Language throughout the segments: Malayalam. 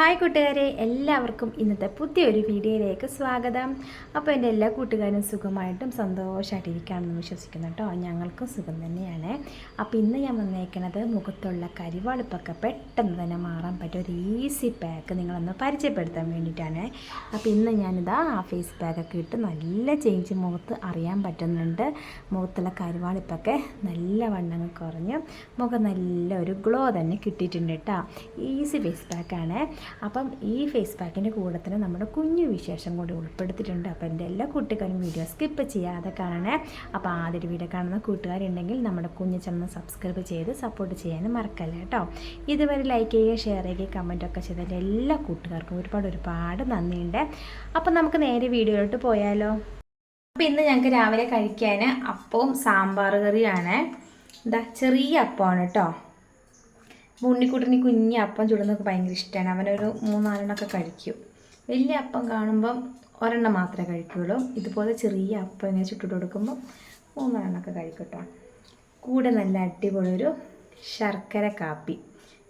ഹായ് കൂട്ടുകാരെ എല്ലാവർക്കും ഇന്നത്തെ പുതിയൊരു വീഡിയോയിലേക്ക് സ്വാഗതം. അപ്പോൾ എന്റെ എല്ലാ കൂട്ടുകാരും സുഖമായിട്ടും സന്തോഷമായിട്ടിരിക്കുകയാണെന്ന് വിശ്വസിക്കുന്നു കേട്ടോ. ഞങ്ങൾക്കും സുഖം തന്നെയാണ്. അപ്പോൾ ഇന്ന് ഞാൻ വന്നേക്കണത് മുഖത്തുള്ള കരിവാളിപ്പൊക്കെ പെട്ടെന്ന് തന്നെ മാറാൻ പറ്റിയ ഒരു ഈസി പാക്ക് നിങ്ങളൊന്ന് പരിചയപ്പെടുത്താൻ വേണ്ടിയിട്ടാണ്. അപ്പോൾ ഇന്ന് ഞാനിതാ ആ ഫേസ് പാക്കൊക്കെ ഇട്ട് നല്ല ചേഞ്ച് മുഖത്ത് അറിയാൻ പറ്റുന്നുണ്ട്. മുഖത്തുള്ള കരിവാളിപ്പൊക്കെ നല്ല വണ്ണങ്ങൾ കുറഞ്ഞ് മുഖം നല്ലൊരു ഗ്ലോ തന്നെ കിട്ടിയിട്ടുണ്ട് കേട്ടോ. ഈസി ഫേസ് പാക്കാണ് അപ്പം ഈ ഫേസ് പാക്കിന്റെ കൂടെ തന്നെ നമ്മുടെ കുഞ്ഞു വിശേഷം കൂടി ഉൾപ്പെടുത്തിയിട്ടുണ്ട്. അപ്പോൾ എന്റെ എല്ലാ കൂട്ടുകാരും വീഡിയോ സ്കിപ്പ് ചെയ്യാതെ കാണണേ. അപ്പോൾ ആദ്യം വീഡിയോ കാണുന്ന കൂട്ടുകാരുണ്ടെങ്കിൽ നമ്മുടെ കുഞ്ഞു ചാനൽ സബ്സ്ക്രൈബ് ചെയ്ത് സപ്പോർട്ട് ചെയ്യാനും മറക്കല്ല കേട്ടോ. ഇതുവരെ ലൈക്ക് ചെയ്യുക ഷെയർ ചെയ്യുക കമന്റ് ഒക്കെ ചെയ്ത എന്റെ എല്ലാ കൂട്ടുകാർക്കും ഒരുപാട് ഒരുപാട് നന്ദിയുണ്ട്. അപ്പോൾ നമുക്ക് നേരെ വീഡിയോയിലോട്ട് പോയാലോ. അപ്പോൾ ഇന്ന് ഞങ്ങൾക്ക് രാവിലെ കഴിക്കാൻ അപ്പവും സാമ്പാർ കറിയാണ് എന്താ ചെറിയ അപ്പമാണ് കേട്ടോ. ഉണ്ണിക്കുട്ടന് കുഞ്ഞി അപ്പം ചുടുന്നതൊക്കെ ഭയങ്കര ഇഷ്ടമാണ് അവനൊരു മൂന്നാലെണ്ണമൊക്കെ കഴിക്കും. വലിയ അപ്പം കാണുമ്പം ഒരെണ്ണം മാത്രമേ കഴിക്കുകയുള്ളൂ ഇതുപോലെ ചെറിയ അപ്പം ഇങ്ങനെ ചുട്ടിട്ട് കൊടുക്കുമ്പോൾ മൂന്നാലെണ്ണമൊക്കെ കഴിക്കട്ടോ. കേട്ടോ കൂടെ നല്ല അടിപൊളി ഒരു ശർക്കര കാപ്പി.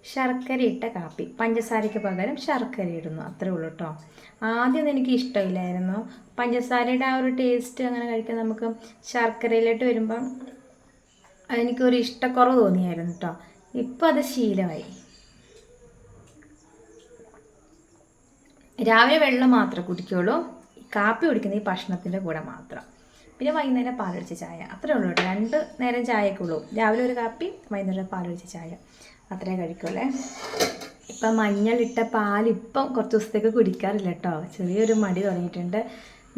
ശർക്കര ഇട്ട കാപ്പി. പഞ്ചസാരയ്ക്ക് പകരം ശർക്കര ഇടുന്നു. അത്രേ ഉള്ളൂ കേട്ടോ ആദ്യം എനിക്ക് ഇഷ്ടമില്ലായിരുന്നു. പഞ്ചസാരയുടെ ആ ഒരു ടേസ്റ്റ് അങ്ങനെ കഴിക്കാൻ നമുക്ക് ശർക്കരയിലോട്ട് വരുമ്പം എനിക്കൊരു ഇഷ്ടക്കുറവ് തോന്നിയായിരുന്നു കേട്ടോ ഇപ്പം അത് ശീലമായി. രാവിലെ വെള്ളം മാത്രമേ കുടിക്കുള്ളൂ. കാപ്പി കുടിക്കുന്ന ഈ ഭക്ഷണത്തിന്റെ കൂടെ മാത്രം. പിന്നെ വൈകുന്നേരം പാലൊഴിച്ച ചായ. അത്രേ ഉള്ളൂ രണ്ട് നേരം ചായയൊക്കെ ഉള്ളൂ. രാവിലെ ഒരു കാപ്പി വൈകുന്നേരം പാലൊഴിച്ച ചായ. അത്രേ കഴിക്കുള്ളേ ഇപ്പം മഞ്ഞളിട്ട പാൽ കുറച്ച് ദിവസത്തേക്ക് കുടിക്കാറില്ല കേട്ടോ. ചെറിയൊരു മടി തുടങ്ങിയിട്ടുണ്ട്.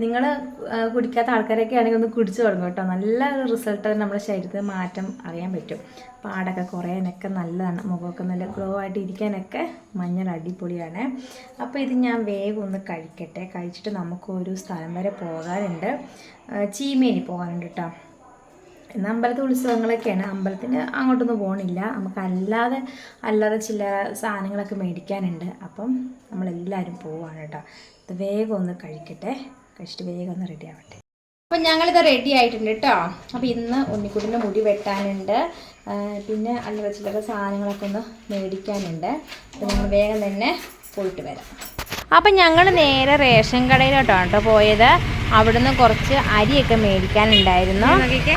നിങ്ങൾ കുടിക്കാത്ത ആൾക്കാരൊക്കെ ആണെങ്കിൽ ഒന്ന് കുടിച്ചു തുടങ്ങും കേട്ടോ. നല്ല റിസൾട്ട് നമ്മുടെ ശരീരത്തിൽ മാറ്റം അറിയാൻ പറ്റും. പാടൊക്കെ കുറയാനൊക്കെ നല്ലതാണ്. മുഖമൊക്കെ നല്ല ഗ്ലോ ആയിട്ട് ഇരിക്കാനൊക്കെ മഞ്ഞൾ അടിപൊളിയാണ്. അപ്പോൾ ഇത് ഞാൻ വേഗം ഒന്ന് കഴിക്കട്ടെ. കഴിച്ചിട്ട് നമുക്ക് ഒരു സ്ഥലം വരെ പോകാനുണ്ട്. ചീമേനി പോകാനുണ്ട് കേട്ടോ. ഇന്ന് അമ്പലത്തിൽ ഉത്സവങ്ങളൊക്കെയാണ്. അമ്പലത്തിന് അങ്ങോട്ടൊന്നും പോകണില്ല നമുക്ക് അല്ലാതെ അല്ലാതെ ചില സാധനങ്ങളൊക്കെ മേടിക്കാനുണ്ട്. അപ്പം നമ്മളെല്ലാവരും പോവാണ് കേട്ടോ. വേഗം ഒന്ന് കഴിക്കട്ടെ. കഴിച്ചിട്ട് വേഗം ഒന്ന് റെഡി ആവട്ടെ. അപ്പം ഞങ്ങളിത് റെഡി ആയിട്ടുണ്ട് കേട്ടോ അപ്പോൾ ഇന്ന് ഉണ്ണിക്കുട്ടിന്റെ മുടി വെട്ടാനുണ്ട്. പിന്നെ അല്ല ചില്ലറ സാധനങ്ങളൊക്കെ ഒന്ന് മേടിക്കാനുണ്ട്. അപ്പോൾ ഞങ്ങൾ വേഗം തന്നെ പോയിട്ട് വരാം. അപ്പം ഞങ്ങൾ നേരെ റേഷൻ കടയിലോട്ടാണ് കേട്ടോ പോയത്. അവിടുന്ന് കുറച്ച് അരിയൊക്കെ മേടിക്കാനുണ്ടായിരുന്നു.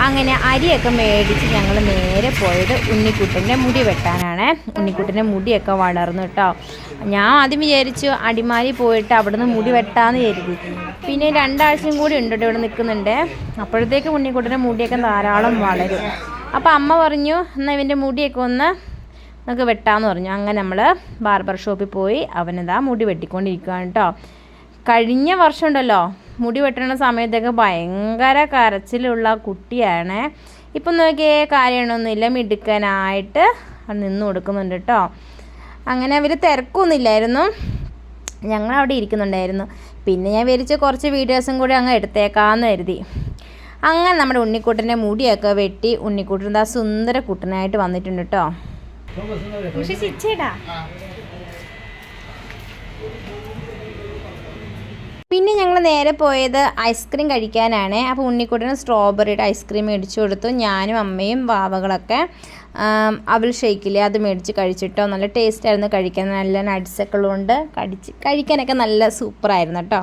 അങ്ങനെ അരിയൊക്കെ മേടിച്ച് ഞങ്ങൾ നേരെ പോയത് ഉണ്ണിക്കുട്ടന്റെ മുടി വെട്ടാനാണ്. ഉണ്ണിക്കുട്ടന്റെ മുടിയൊക്കെ വളർന്നു കേട്ടോ ഞാൻ ആദ്യം വിചാരിച്ചു അടിമാലി പോയിട്ട് അവിടുന്ന് മുടി വെട്ടാന്ന് കരുതി. പിന്നെ രണ്ടാഴ്ചയും കൂടി ഉണ്ട് ഇവിടെ നിൽക്കുന്നുണ്ട്. അപ്പോഴത്തേക്ക് ഉണ്ണിക്കുട്ടന്റെ മുടിയൊക്കെ ധാരാളം വളരും. അപ്പോൾ അമ്മ പറഞ്ഞു എന്നാൽ ഇവന്റെ മുടിയൊക്കെ ഒന്ന് നമുക്ക് വെട്ടാന്ന് പറഞ്ഞു. അങ്ങനെ നമ്മൾ ബാർബർ ഷോപ്പിൽ പോയി അവനെന്താ മുടി വെട്ടിക്കൊണ്ടിരിക്കുകയാണ് കേട്ടോ കഴിഞ്ഞ വർഷം ഉണ്ടല്ലോ മുടി വെട്ടണ സമയത്തൊക്കെ ഭയങ്കര കരച്ചിലുള്ള കുട്ടിയാണ്. ഇപ്പം നോക്കിയേ കാര്യമൊന്നുമില്ല മിടുക്കനായിട്ട് അത് നിന്ന് കൊടുക്കുന്നുണ്ട് കേട്ടോ അങ്ങനെ അവർ തിരക്കൊന്നുമില്ലായിരുന്നു. ഞങ്ങൾ അവിടെ ഇരിക്കുന്നുണ്ടായിരുന്നു. പിന്നെ ഞാൻ വിരിച്ച് കുറച്ച് വീഡിയോസും കൂടി അങ്ങ് എടുത്തേക്കാന്ന് കരുതി. അങ്ങനെ നമ്മുടെ ഉണ്ണിക്കുട്ടന്റെ മുടിയൊക്കെ വെട്ടി ഉണ്ണിക്കുട്ടൻ എന്താ സുന്ദര കുട്ടനായിട്ട് വന്നിട്ടുണ്ട് കേട്ടോ പിന്നെ ഞങ്ങൾ നേരെ പോയത് ഐസ്ക്രീം കഴിക്കാനാണ്. അപ്പോൾ ഉണ്ണിക്കുട്ടന് സ്ട്രോബെറിയുടെ ഐസ്ക്രീം മേടിച്ചു കൊടുത്തു. ഞാനും അമ്മയും വാവകളൊക്കെ. ആം, അവൽ ഷേക്കില്ലേ അത് മേടിച്ച് കഴിച്ചിട്ടോ? നല്ല ടേസ്റ്റ് ആയിരുന്നു കഴിക്കാൻ. നല്ല നട്ട്സൊക്കെ ഉള്ളതുകൊണ്ട് കടിച്ച് കഴിക്കാനൊക്കെ നല്ല സൂപ്പറായിരുന്നു കേട്ടോ.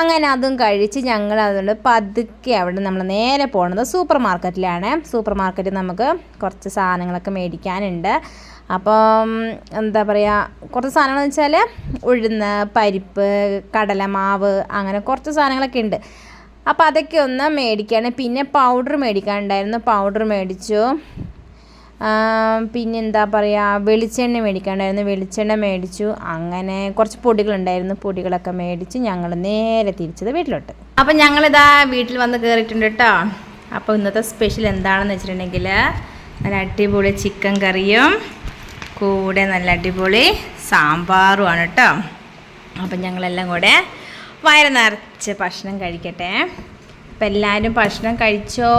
അങ്ങനെ അതും കഴിച്ച് ഞങ്ങൾ അതുകൊണ്ട് പതുക്കെ അവിടെ നമ്മൾ നേരെ പോകുന്നത് സൂപ്പർ മാർക്കറ്റിലാണ് സൂപ്പർ മാർക്കറ്റിൽ നമുക്ക് കുറച്ച് സാധനങ്ങളൊക്കെ മേടിക്കാനുണ്ട്. അപ്പം എന്താ പറയുക കുറച്ച് സാധനങ്ങൾ വെച്ചാൽ ഉഴുന്ന് പരിപ്പ് കടലമാവ് അങ്ങനെ കുറച്ച് സാധനങ്ങളൊക്കെ ഉണ്ട്. അപ്പോൾ അതൊക്കെ ഒന്ന് മേടിക്കുകയാണ് പിന്നെ പൗഡർ മേടിക്കാനുണ്ടായിരുന്നു. പൗഡർ മേടിച്ചു. ആ, പിന്നെ എന്താ പറയുക വെളിച്ചെണ്ണ മേടിക്കാനുണ്ടായിരുന്നു വെളിച്ചെണ്ണ മേടിച്ചു. അങ്ങനെ കുറച്ച് പൊടികളുണ്ടായിരുന്നു. പൊടികളൊക്കെ മേടിച്ച് ഞങ്ങൾ നേരെ തിരിച്ചത് വീട്ടിലോട്ട്. അപ്പം ഞങ്ങളിതാ വീട്ടിൽ വന്ന് കയറിയിട്ടുണ്ട് കേട്ടോ അപ്പോൾ ഇന്നത്തെ സ്പെഷ്യൽ എന്താണെന്ന് വെച്ചിട്ടുണ്ടെങ്കിൽ നല്ല അടിപൊളി ചിക്കൻ കറിയും കൂടെ നല്ല അടിപൊളി സാമ്പാറുമാണ് കേട്ടോ അപ്പം ഞങ്ങളെല്ലാം കൂടെ വയറ് നിറച്ച് ഭക്ഷണം കഴിക്കട്ടെ. അപ്പം എല്ലാവരും ഭക്ഷണം കഴിച്ചോ?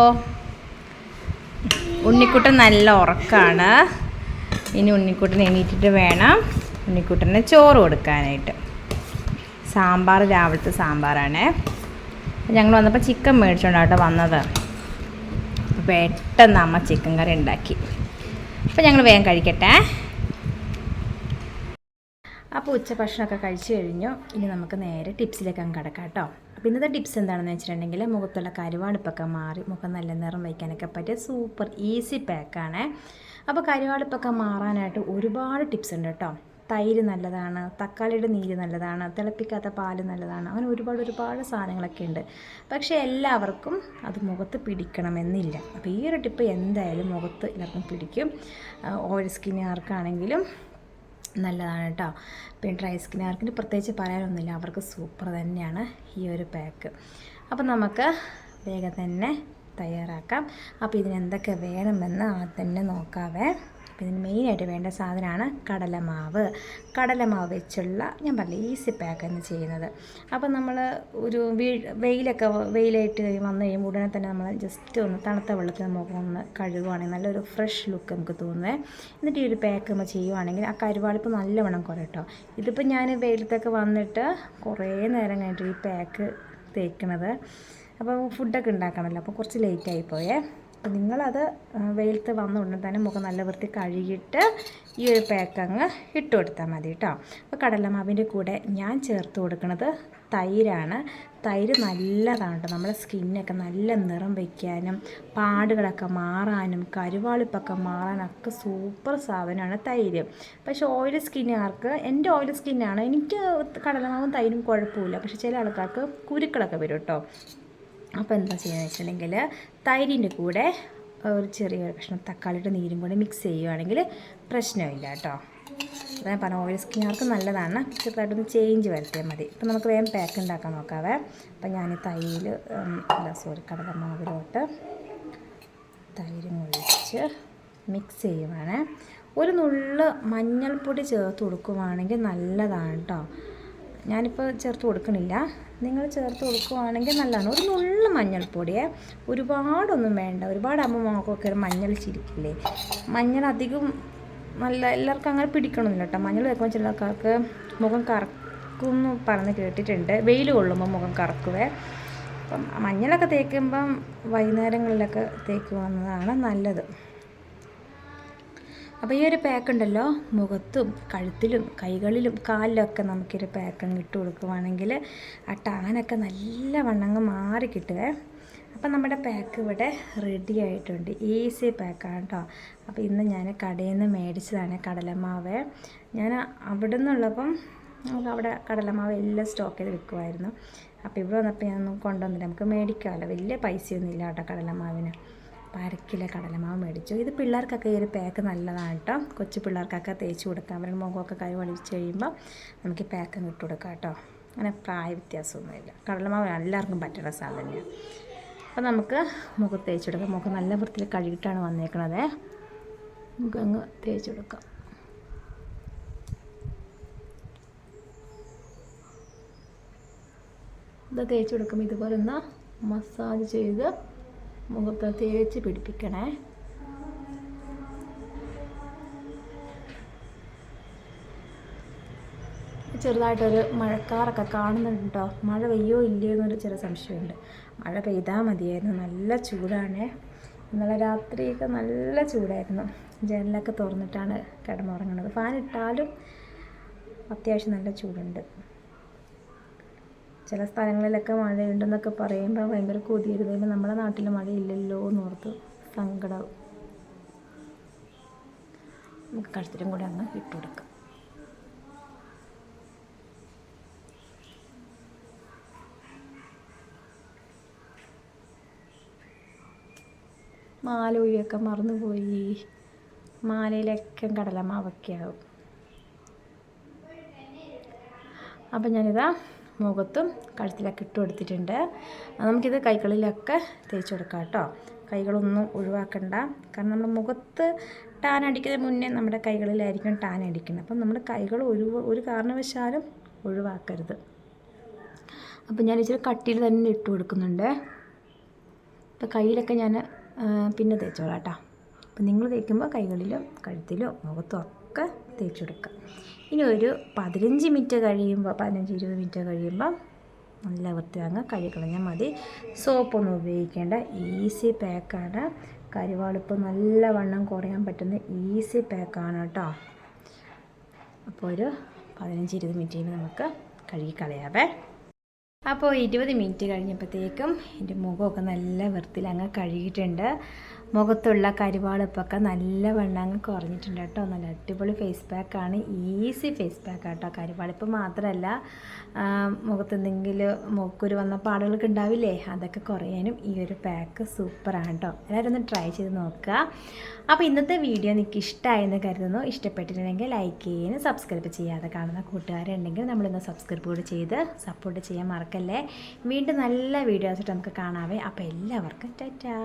ഉണ്ണിക്കുട്ടൻ നല്ല ഉറക്കമാണ് ഇനി ഉണ്ണിക്കുട്ടൻ എണീറ്റിട്ട് വേണം ഉണ്ണിക്കുട്ടന് ചോറ് കൊടുക്കാനായിട്ട്. സാമ്പാർ രാവിലത്തെ സാമ്പാറാണ്. ഞങ്ങൾ വന്നപ്പോൾ ചിക്കൻ മേടിച്ചോണ്ടാട്ടോ വന്നത്. പെട്ടെന്ന് അമ്മ ചിക്കൻ കറി ഉണ്ടാക്കി. അപ്പോൾ ഞങ്ങൾ വേഗം കഴിക്കട്ടെ. അപ്പോൾ ഉച്ച ഭക്ഷണമൊക്കെ കഴിച്ചു കഴിഞ്ഞു. ഇനി നമുക്ക് നേരെ ടിപ്സിലേക്ക് അങ്ങ് കിടക്കാം കേട്ടോ അപ്പോൾ ഇന്നത്തെ ടിപ്സ് എന്താണെന്ന് വെച്ചിട്ടുണ്ടെങ്കിൽ മുഖത്തുള്ള കരുവാളിപ്പൊക്കെ മാറി മുഖം നല്ല നിറം വയ്ക്കാനൊക്കെ പറ്റിയ സൂപ്പർ ഈസി പാക്കാണ് അപ്പോൾ കരുവാളിപ്പൊക്കെ മാറാനായിട്ട് ഒരുപാട് ടിപ്സ് ഉണ്ട് കേട്ടോ. തൈര് നല്ലതാണ് തക്കാളിയുടെ നീര് നല്ലതാണ് തിളപ്പിക്കാത്ത പാൽ നല്ലതാണ് അങ്ങനെ ഒരുപാട് ഒരുപാട് സാധനങ്ങളൊക്കെ ഉണ്ട്. പക്ഷേ എല്ലാവർക്കും അത് മുഖത്ത് പിടിക്കണമെന്നില്ല. അപ്പോൾ ഈ ഒരു ടിപ്പ് എന്തായാലും മുഖത്ത് എല്ലാവർക്കും പിടിക്കും. ഓയിൽ സ്കിന്നുകാർക്കാണെങ്കിലും നല്ലതാണ് കേട്ടോ. പിന്നെ ഡ്രൈ സ്കിന്നുകാർക്ക് പ്രത്യേകിച്ച് പറയാനൊന്നുമില്ല. അവർക്ക് സൂപ്പർ തന്നെയാണ് ഈ ഒരു പാക്ക് അപ്പോൾ നമുക്ക് വേഗം തന്നെ തയ്യാറാക്കാം. അപ്പോൾ ഇതിനെന്തൊക്കെ വേണമെന്ന് ആദ്യം തന്നെ നോക്കാവേ. അപ്പോൾ ഇതിന് മെയിനായിട്ട് വേണ്ട സാധനമാണ് കടലമാവ്. കടലമാവ് വെച്ചുള്ള ഞാൻ പറഞ്ഞില്ല ഈസി പാക്കാണ് ചെയ്യുന്നത്. അപ്പോൾ നമ്മൾ ഒരു വെയിലൊക്കെ വെയിലായിട്ട് വന്നു കഴിയുമ്പോൾ ഉടനെ തന്നെ നമ്മൾ ജസ്റ്റ് ഒന്ന് തണുത്ത വെള്ളത്തിൽ മുഖം ഒന്ന് കഴുകുവാണെങ്കിൽ നല്ലൊരു ഫ്രഷ് ലുക്ക് നമുക്ക് തോന്നുന്നത് എന്നിട്ട് ഈ ഒരു പാക്ക് നമ്മൾ ചെയ്യുവാണെങ്കിൽ ആ കരുവാളിപ്പ് നല്ലവണ്ണം കുറേ കേട്ടോ ഇതിപ്പോൾ ഞാൻ വെയിലത്തൊക്കെ വന്നിട്ട് കുറേ നേരം കഴിഞ്ഞിട്ട് ഈ പാക്ക് തേക്കണത്. അപ്പോൾ ഫുഡൊക്കെ ഉണ്ടാക്കണമല്ലോ അപ്പോൾ കുറച്ച് ലേറ്റായി പോയേ. അപ്പോൾ നിങ്ങളത് വെയിലത്ത് വന്ന ഉടനെ തന്നെ മുഖം നല്ല വൃത്തി കഴുകിയിട്ട് ഈ ഒരു പാക്ക് അങ്ങ് ഇട്ട് കൊടുത്താൽ മതി കേട്ടോ അപ്പോൾ കടലമാവിന്റെ കൂടെ ഞാൻ ചേർത്ത് കൊടുക്കുന്നത് തൈരാണ്. തൈര് നല്ലതാണ് നമ്മുടെ സ്കിന്നൊക്കെ നല്ല നിറം വയ്ക്കാനും പാടുകളൊക്കെ മാറാനും കരുവാളിപ്പൊക്കെ മാറാനൊക്കെ സൂപ്പർ സാധനമാണ് തൈര്. പക്ഷേ ഓയിൽ സ്കിന്നുകാർക്ക് എന്റെ ഓയിൽ സ്കിന്നാണ് എനിക്ക് കടലമാവും തൈരും കുഴപ്പമില്ല. പക്ഷേ ചില ആൾക്കാർക്ക് കുരുക്കളൊക്കെ വരും കേട്ടോ അപ്പോൾ എന്താ ചെയ്യുന്നത് വെച്ചിട്ടുണ്ടെങ്കിൽ തൈരിന്റെ കൂടെ ഒരു ചെറിയ കഷ്ണം തക്കാളിയുടെ നീരും കൂടെ മിക്സ് ചെയ്യുകയാണെങ്കിൽ പ്രശ്നമില്ല കേട്ടോ. അതായത് പറഞ്ഞ ഓയിൽ സ്കിന്നുകാർക്ക് നല്ലതാണ്. ചെറുതായിട്ടൊന്ന് ചേഞ്ച് വരുത്തിയാൽ മതി. ഇപ്പം നമുക്ക് വേഗം പാക്ക് ഉണ്ടാക്കാൻ നോക്കാവേ. അപ്പം ഞാൻ തൈയിൽ അല്ല സോറി കടലമാവിലോട്ട് തൈരും ഒഴിച്ച് മിക്സ് ചെയ്യുവാണ്. ഒരു നുള്ള് മഞ്ഞൾപ്പൊടി ചേർത്ത് കൊടുക്കുവാണെങ്കിൽ നല്ലതാണ് കേട്ടോ. ഞാനിപ്പോൾ ചേർത്ത് കൊടുക്കണില്ല. നിങ്ങൾ ചേർത്ത് കൊടുക്കുവാണെങ്കിൽ നല്ലതാണ്. ഒരു നുള്ള മഞ്ഞൾപ്പൊടിയെ. ഒരുപാടൊന്നും വേണ്ട. ഒരുപാട് മുഖമൊക്കെ ഒരു മഞ്ഞൾ ചിരിക്കില്ലേ? മഞ്ഞൾ അധികം നല്ല എല്ലാവർക്കും അങ്ങനെ പിടിക്കണമെന്നില്ല കേട്ടോ. മഞ്ഞൾ വെക്കുമ്പോൾ ചില ആൾക്കാർക്ക് മുഖം കറക്കും എന്ന് പറഞ്ഞ് കേട്ടിട്ടുണ്ട്. വെയിൽ കൊള്ളുമ്പോൾ മുഖം കറക്കുവേ. അപ്പം മഞ്ഞളൊക്കെ തേക്കുമ്പം വൈകുന്നേരങ്ങളിലൊക്കെ തേക്കുവാന്നതാണ് നല്ലത്. അപ്പോൾ ഈ ഒരു പാക്ക് ഉണ്ടല്ലോ മുഖത്തും കഴുത്തിലും കൈകളിലും കാലിലൊക്കെ നമുക്കൊരു പാക്ക് അങ്ങ് ഇട്ട് കൊടുക്കുവാണെങ്കിൽ ആ ടാനൊക്കെ നല്ല വണ്ണങ്ങ് മാറി കിട്ടുവേ. അപ്പം നമ്മുടെ പാക്ക് ഇവിടെ റെഡി ആയിട്ടുണ്ട്. ഈസി പാക്കാണ് കേട്ടോ അപ്പോൾ ഇന്ന് ഞാൻ കടയിൽ നിന്ന് മേടിച്ചതാണ് കടലമാവ്. ഞാൻ അവിടെ നിന്നുള്ളപ്പം നമുക്ക് അവിടെ കടലമാവ് എല്ലാം സ്റ്റോക്ക് ചെയ്ത് വെക്കുമായിരുന്നു അപ്പോൾ ഇവിടെ വന്നപ്പോൾ ഞാനൊന്നും കൊണ്ടുവന്നില്ല നമുക്ക് മേടിക്കാമല്ലോ. വലിയ പൈസയൊന്നും ഇല്ല കേട്ടോ കടലമാവിന്. അപ്പോൾ അരക്കിലെ കടലമാവ് മേടിച്ചു. ഇത് പിള്ളേർക്കൊക്കെ ഈ ഒരു പാക്ക് നല്ലതാണ് കേട്ടോ കൊച്ചു പിള്ളേർക്കൊക്കെ തേച്ച് കൊടുക്കാം. അവരുടെ മുഖമൊക്കെ കൈ വളിച്ച് കഴിയുമ്പോൾ നമുക്ക് ഈ പാക്ക് ഇട്ട് കൊടുക്കാം കേട്ടോ അങ്ങനെ പ്രായ വ്യത്യാസമൊന്നുമില്ല. കടലമാവ് എല്ലാവർക്കും പറ്റുന്ന സാധനമാണ് അപ്പോൾ നമുക്ക് മുഖത്ത് തേച്ച് കൊടുക്കാം. മുഖം നല്ല വൃത്തിയിൽ കഴുകിയിട്ടാണ് വന്നേക്കണത്. നമുക്ക് അങ്ങ് തേച്ച് കൊടുക്കാം. ഇത് തേച്ച് കൊടുക്കുമ്പോൾ ഇതുപോലെ ഒന്ന് മസാജ് ചെയ്ത് മുഖത്ത് തേച്ച് പിടിപ്പിക്കണേ. ചെറുതായിട്ടൊരു മഴക്കാറൊക്കെ കാണുന്നുണ്ട്? മഴ പെയ്യോ ഇല്ലയോ എന്നൊരു ചെറിയ സംശയമുണ്ട്. മഴ പെയ്താൽ മതിയായിരുന്നു. നല്ല ചൂടാണ്. ഇന്നലെ രാത്രിയൊക്കെ നല്ല ചൂടായിരുന്നു. ജനലൊക്കെ തുറന്നിട്ടാണ് കിടന്നുറങ്ങുന്നത് ഫാൻ ഇട്ടാലും അത്യാവശ്യം നല്ല ചൂടുണ്ട്. ചില സ്ഥലങ്ങളിലൊക്കെ മഴയുണ്ടെന്നൊക്കെ പറയുമ്പോൾ ഭയങ്കര കൊതിയായിരുന്നു. നമ്മുടെ നാട്ടിൽ മഴയില്ലല്ലോ എന്നോർത്ത് സങ്കടമാവും നമുക്ക് കഴുത്തിലും കൂടെ അങ്ങ് ഇട്ട് കൊടുക്കാം. മാല ഒഴിയൊക്കെ മറന്നുപോയി. മാലയിലൊക്കെ കടലമാവൊക്കെ ആവും അപ്പം ഞാനിതാ മുഖത്തും കഴുത്തിലൊക്കെ ഇട്ട് കൊടുത്തിട്ടുണ്ട്. നമുക്കിത് കൈകളിലൊക്കെ തേച്ച് കൊടുക്കാം കേട്ടോ. കൈകളൊന്നും ഒഴിവാക്കണ്ട. കാരണം നമ്മൾ മുഖത്ത് ടാൻ അടിക്കുന്നതിന് മുന്നേ നമ്മുടെ കൈകളിലായിരിക്കും ടാൻ അടിക്കുന്നത്. അപ്പം നമ്മുടെ കൈകൾ ഒരു ഒരു കാരണവശാലും ഒഴിവാക്കരുത്. അപ്പം ഞാൻ ഇച്ചിരി കട്ടിയിൽ തന്നെ ഇട്ട് കൊടുക്കുന്നുണ്ട്. ഇപ്പം കയ്യിലൊക്കെ ഞാൻ പിന്നെ തേച്ചോളാം കേട്ടോ. അപ്പം നിങ്ങൾ തേക്കുമ്പോൾ കൈകളിലും കഴുത്തിലും മുഖത്തും ഒക്കെ തേച്ച് ഇനി ഒരു പതിനഞ്ച് മിനിറ്റ് കഴിയുമ്പോൾ പതിനഞ്ച് ഇരുപത് മിനിറ്റ് കഴിയുമ്പോൾ നല്ല വൃത്തിയാങ്ങ് കഴുകളഞ്ഞാൽ മതി. സോപ്പൊന്നും ഉപയോഗിക്കേണ്ട ഈസി പാക്കാണ് കരിവാളിപ്പ് നല്ലവണ്ണം കുറയാൻ പറ്റുന്ന ഈസി പാക്കാണ് കേട്ടോ. അപ്പോൾ ഒരു പതിനഞ്ച് ഇരുപത് മിനിറ്റ് കഴിയുമ്പോൾ നമുക്ക് കഴുകി കളയാവേ. അപ്പോൾ ഇരുപത് മിനിറ്റ് കഴിഞ്ഞപ്പോഴത്തേക്കും എന്റെ മുഖമൊക്കെ നല്ല വൃത്തിയിൽ അങ്ങ് കഴുകിയിട്ടുണ്ട്. മുഖത്തുള്ള കരിവാളിപ്പൊക്കെ നല്ല വണ്ണം അങ്ങ് കുറഞ്ഞിട്ടുണ്ട് കേട്ടോ. നല്ല അടിപൊളി ഫേസ് പാക്കാണ് ഈസി ഫേസ് പാക്ക് കേട്ടോ കരിവാളിപ്പ് മാത്രമല്ല മുഖത്ത് എന്തെങ്കിലും മുഖക്കുരു വന്ന പാടുകളൊക്കെ ഉണ്ടാവില്ലേ? അതൊക്കെ കുറയാനും ഈ ഒരു പാക്ക് സൂപ്പറാണ് കേട്ടോ. എല്ലാവരും ഒന്ന് ട്രൈ ചെയ്ത് നോക്കുക. അപ്പോൾ ഇന്നത്തെ വീഡിയോ നിങ്ങൾക്ക് ഇഷ്ടമായെന്ന് കരുതുന്നു. ഇഷ്ടപ്പെട്ടിട്ടുണ്ടെങ്കിൽ ലൈക്ക് ചെയ്യാനും സബ്സ്ക്രൈബ് ചെയ്യാതെ കാണുന്ന കൂട്ടുകാരുണ്ടെങ്കിൽ നമ്മളിന്ന് സബ്സ്ക്രൈബ് കൂടി ചെയ്ത് സപ്പോർട്ട് ചെയ്യാൻ മറക്കല്ലേ. വീണ്ടും നല്ല വീഡിയോസ് നമുക്ക് കാണാവേ. അപ്പോൾ എല്ലാവർക്കും ടാറ്റാ.